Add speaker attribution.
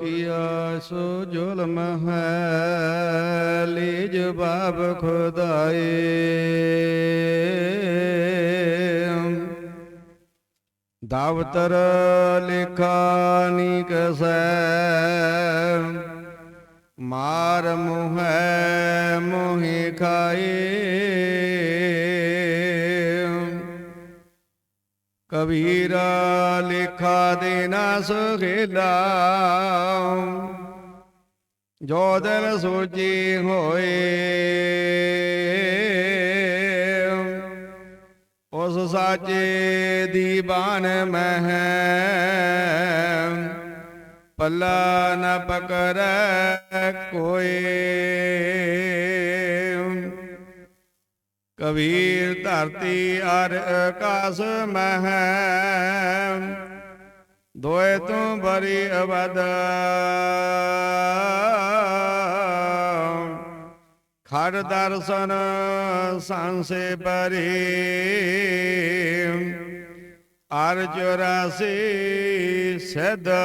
Speaker 1: ਕੀਆ ਸੋ ਜ਼ੁਲਮ ਹੈ ਲੀਜ ਬਾਬ ਖੁਦਾਏ ਦਾਵਤਰ ਲਿਖਾ ਕਸੈ ਮਾਰ ਮੁਹੈ ਮੋਹਿ ਖਾਏ ਕਬੀਰਾ ਲਿਖਾ ਦੇਨਾ ਸੁਖੇਲਾ। ਜੋ ਦਿਲ ਸੋਚੀ ਹੋਏ, ਉਸ ਸਾਚੇ ਦੀ ਬਾਣ ਮਹਿ, ਪੱਲਾ ਨ ਪਕੜੈ ਕੋਏ। ਕਬੀਰ ਧਰਤੀ ਅਰ ਆਕਾਸ ਮਹਿ ਦੋਏ ਤੂੰ ਬਰੀ ਅਵਦ ਖੜ ਦਰਸ਼ਨ ਸੰਸੇ ਬਰੀ ਅਰ ਚੁਰਾਸੀ ਸਦਾ